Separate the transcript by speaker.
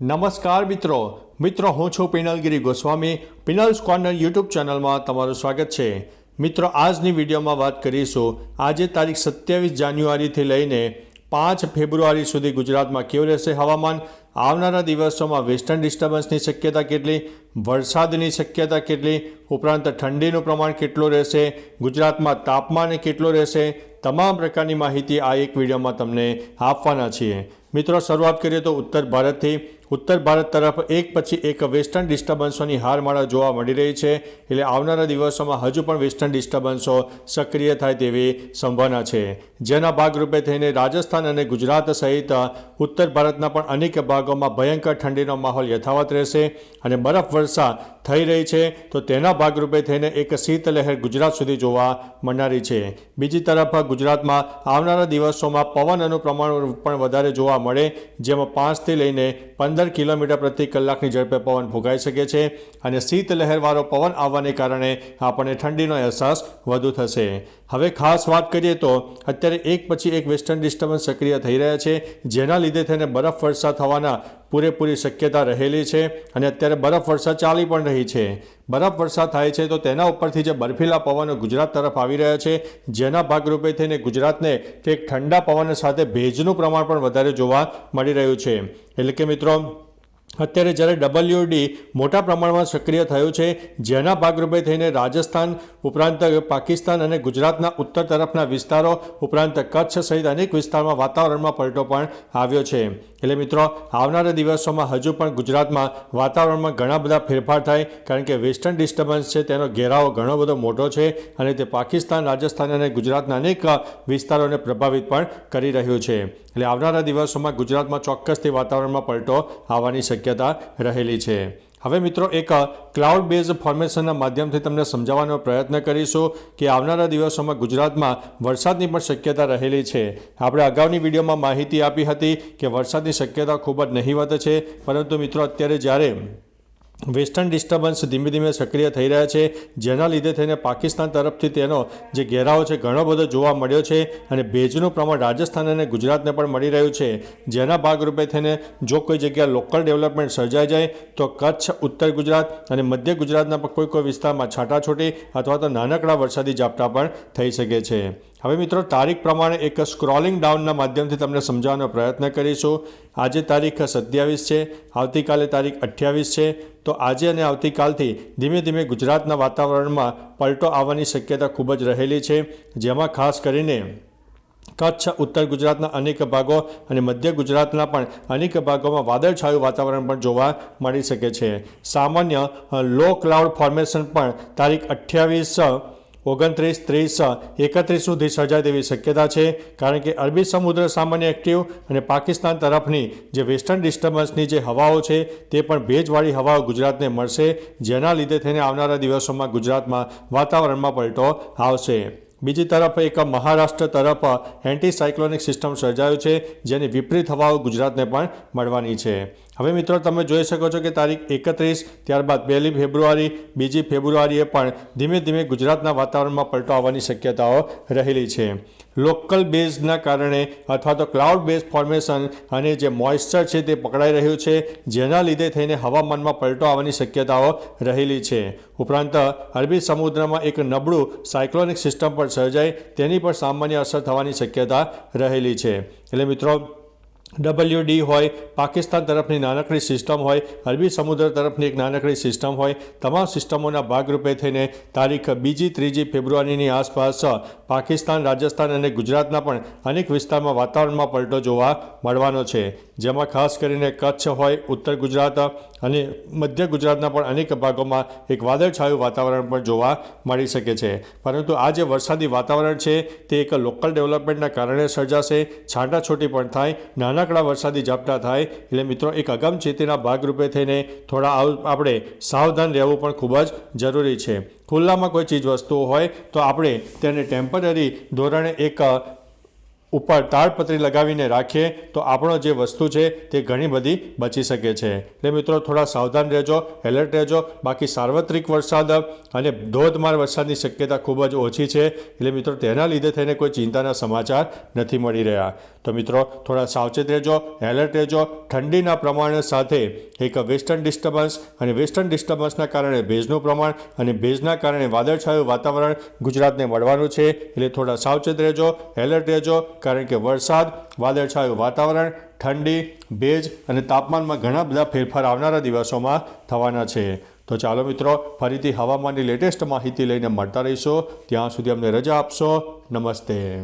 Speaker 1: નમસ્કાર મિત્રો. મિત્રો, હું છું પિનલગીરી ગોસ્વામી પિનલ્સ કોર્નર યુટ્યુબ ચેનલમાં તમારું સ્વાગત છે. મિત્રો, આજની વિડીયોમાં વાત કરીશું. આજે તારીખ સત્યાવીસ જાન્યુઆરીથી લઈને પાંચ ફેબ્રુઆરી સુધી ગુજરાતમાં કેવું રહેશે હવામાન? આવનારા દિવસોમાં વેસ્ટર્ન ડિસ્ટર્બન્સની શક્યતા કેટલી? વરસાદની શક્યતા કેટલી? ઉપરાંત ઠંડીનું પ્રમાણ કેટલું રહેશે? ગુજરાતમાં તાપમાન કેટલું રહેશે? તમામ પ્રકારની માહિતી આ એક વિડીયોમાં તમને આપવાના છીએ. મિત્રો, શરૂઆત કરીએ તો ઉત્તર ભારતથી. ઉત્તર ભારત તરફ એક પછી એક વેસ્ટર્ન ડિસ્ટર્બન્સોની હારમાળા જોવા મળી રહી છે. એટલે આવનારા દિવસોમાં હજુ પણ વેસ્ટર્ન ડિસ્ટર્બન્સો સક્રિય થાય તેવી સંભાવના છે. જેના ભાગરૂપે થઈને રાજસ્થાન અને ગુજરાત સહિત ઉત્તર ભારતના પણ અનેક ભાગોમાં ભયંકર ઠંડીનો માહોલ યથાવત રહેશે અને બરફ વર્ષા થઈ રહી છે. તો તેના ભાગરૂપે થઈને એક શીતલહેર ગુજરાત સુધી જોવા મળનારી છે. બીજી તરફ ગુજરાતમાં આવનારા દિવસોમાં પવનનું પ્રમાણ પણ વધારે જોવા મળે, જેમાં પાંચથી લઈને પંદર કિલોમીટર પ્રતિ કલાકની ઝડપે પવન ફૂંકાઈ શકે છે અને શીતલહેરવાળો પવન આવવાને કારણે આપણને ઠંડીનો અહેસાસ વધુ થશે. હવે ખાસ વાત કરીએ તો અત્યારે એક પછી એક વેસ્ટર્ન ડિસ્ટર્બન્સ સક્રિય થઈ રહ્યા છે, જેના લીધે થઈને બરફ વર્ષા થવાના પૂરેપૂરી શક્યતા રહેલી છે અને અત્યારે બરફ વર્ષા ચાલી પણ રહી છે. બરફ વર્ષા થાય છે તો તેના ઉપરથી જે બર્ફીલા પવનો ગુજરાત તરફ આવી રહ્યા છે, જેના ભાગરૂપે થઈને ગુજરાતને કંઈક ઠંડા પવન સાથે ભેજનું પ્રમાણ પણ વધારે જોવા મળી રહ્યું છે. એટલે કે મિત્રો અત્યારે જ્યારે ડબલ્યુડી મોટા પ્રમાણમાં સક્રિય થયું છે, જેના ભાગરૂપે થઈને રાજસ્થાન ઉપરાંત પાકિસ્તાન અને ગુજરાતના ઉત્તર તરફના વિસ્તારો ઉપરાંત કચ્છ સહિત અનેક વિસ્તારમાં વાતાવરણમાં પલટો પણ આવ્યો છે. એટલે મિત્રો, આવનારા દિવસોમાં હજુ પણ ગુજરાતમાં વાતાવરણમાં ઘણા બધા ફેરફાર થાય, કારણ કે વેસ્ટર્ન ડિસ્ટર્બન્સ છે, તેનો ઘેરાવો ઘણો બધો મોટો છે અને તે પાકિસ્તાન, રાજસ્થાન અને ગુજરાતના અનેક વિસ્તારોને પ્રભાવિત પણ કરી રહ્યું છે. એટલે આવનારા દિવસોમાં ગુજરાતમાં ચોક્કસથી વાતાવરણમાં પલટો આવવાની શક્યતા રહેલી છે. હવે મિત્રો, એક ક્લાઉડ બેઝ ફોર્મેશનના માધ્યમથી તમને સમજાવવાનો પ્રયત્ન કરીશું કે આવનારા દિવસોમાં ગુજરાતમાં વરસાદની પણ શક્યતા રહેલી છે. આપણે અગાઉની વિડીયોમાં માહિતી આપી હતી કે વરસાદની શક્યતા ખૂબ જ નહીવત છે. પરંતુ મિત્રો, અત્યારે જ્યારે વેસ્ટર્ન ડિસ્ટર્બન્સ ધીમે ધીમે સક્રિય થઈ રહ્યા છે. જેના લીધે થઈને પાકિસ્તાન તરફથી તેનો જે ઘેરાવો છે, ઘણો બધો જોવા મળ્યો છે અને ભેજનું પ્રમાણ રાજસ્થાન અને ગુજરાતને પણ મળી રહ્યું છે. જેના ભાગરૂપે થઈને જો કોઈ જગ્યા લોકલ ડેવલપમેન્ટ સર્જાઈ જાય, તો કચ્છ, ઉત્તર ગુજરાત અને મધ્ય ગુજરાતના કોઈ કોઈ વિસ્તારમાં છાટાછોટી અથવા તો નાનકડા વરસાદી ઝાપટા પણ થઈ શકે છે. હવે મિત્રો, તારીખ પ્રમાણે એક સ્ક્રોલિંગ ડાઉનના માધ્યમથી તમને સમજાવવાનો પ્રયત્ન કરીશું. આજે તારીખ સત્યાવીસ છે. આવતીકાલે તારીખ અઠ્યાવીસ છે. તો આજે અને આવતીકાલથી ધીમે ધીમે ગુજરાતના વાતાવરણમાં પલટો આવવાની શક્યતા ખૂબ જ રહેલી છે, જેમાં ખાસ કરીને કચ્છ, ઉત્તર ગુજરાતના અનેક ભાગો અને મધ્ય ગુજરાતના પણ અનેક ભાગોમાં વાદળછાયું વાતાવરણ પણ જોવા મળી શકે છે. સામાન્ય લો ક્લાઉડ ફોર્મેશન પણ તારીખ અઠ્યાવીસ ઓગણત્રીસ, ત્રીસ, એકત્રીસ સુધી સર્જાય તેવી શક્યતા છે, કારણ કે અરબી સમુદ્ર સામાન્ય એક્ટિવ અને પાકિસ્તાન તરફની જે વેસ્ટર્ન ડિસ્ટર્બન્સની જે હવાઓ છે, તે પણ ભેજવાળી હવાઓ ગુજરાતને મળશે, જેના લીધે થઈને આવનારા દિવસોમાં ગુજરાતમાં વાતાવરણમાં પલટો આવશે. બીજી તરફ એક મહારાષ્ટ્ર તરફ એન્ટી સાયક્લોનિક સિસ્ટમ સર્જાયું છે, જેની વિપરીત હવાઓ ગુજરાતને પણ મળવાની છે. હવે મિત્રો, તમે જોઈ શકો છો કે તારીખ એકત્રીસ, ત્યારબાદ પહેલી ફેબ્રુઆરી, બીજી ફેબ્રુઆરીએ પણ ધીમે ધીમે ગુજરાતના વાતાવરણમાં પલટો આવવાની શક્યતાઓ રહેલી છે. લોકલ બેઝના કારણે અથવા તો ક્લાઉડ બેઝ ફોર્મેશન અને જે મોઇશ્ચર છે તે પકડાઈ રહ્યું છે, જેના લીધે થઈને હવામાનમાં પલટો આવવાની શક્યતાઓ રહેલી છે. ઉપરાંત, અરબી સમુદ્રમાં એક નબળું સાયક્લોનિક સિસ્ટમ પણ સર્જાય તેની પણ સામાન્ય અસર થવાની શક્યતા રહેલી છે. એટલે મિત્રો ડબલ્યુ ડી હોય, પાકિસ્તાન તરફની નાનકડી સિસ્ટમ હોય, અરબી સમુદ્ર તરફની એક નાનકડી સિસ્ટમ હોય, તમામ સિસ્ટમોના ભાગરૂપે થઈને તારીખ બીજી ત્રીજી ફેબ્રુઆરીની આસપાસ પાકિસ્તાન, રાજસ્થાન અને ગુજરાતના પણ અનેક વિસ્તારમાં વાતાવરણમાં પલટો જોવા મળવાનો છે. જેમાં ખાસ કરીને કચ્છ હોય, ઉત્તર ગુજરાત અને મધ્ય ગુજરાતના પણ અનેક ભાગોમાં એક વાદળછાયું વાતાવરણ પણ જોવા મળી શકે છે. પરંતુ આ જે વરસાદી વાતાવરણ છે, તે એક લોકલ ડેવલપમેન્ટના કારણે સર્જાશે. છાંટાછોટી પણ થાય. નાના નાનકડા વરસાદી ઝાપટા થાય એટલે મિત્રો એક અગમચેતીના ભાગરૂપે થઈને થોડા આપણે સાવધાન રહેવું પણ ખૂબ જ જરૂરી છે. ખુલ્લામાં કોઈ ચીજ વસ્તુઓ હોય તો આપણે તેને ટેમ્પરરી ધોરણે એક ઉપર તાડપત્રી લગાવીને રાખીએ તો આપણો જે વસ્તુ છે તે ઘણી બધી બચી શકે છે. એટલે મિત્રો થોડા સાવધાન રહેજો, એલર્ટ રહેજો. બાકી સાર્વત્રિક વરસાદ અને ધોધમાર વરસાદની શક્યતા ખૂબ જ ઓછી છે. એટલે મિત્રો તેના લીધે થઈને કોઈ ચિંતાના સમાચાર નથી મળી રહ્યા. તો મિત્રો, થોડા સાવચેત રહેજો, એલર્ટ રહેજો. ઠંડીના પ્રમાણ સાથે એક વેસ્ટર્ન ડિસ્ટર્બન્સ અને વેસ્ટર્ન ડિસ્ટર્બન્સના કારણે ભેજનું પ્રમાણ અને ભેજના કારણે વાદળછાયું વાતાવરણ ગુજરાતને મળવાનું છે. એટલે થોડા સાવચેત રહેજો, એલર્ટ રહેજો, કારણ કે વરસાદ, વાદળછાયું વાતાવરણ, ઠંડી, ભેજ અને તાપમાનમાં ઘણા બધા ફેરફાર આવનારા દિવસોમાં થવાના છે. તો ચાલો મિત્રો, ફરીથી હવામાનની લેટેસ્ટ માહિતી લઈને મળતા રહીશું. ત્યાં સુધી અમને રજા આપશો. નમસ્તે.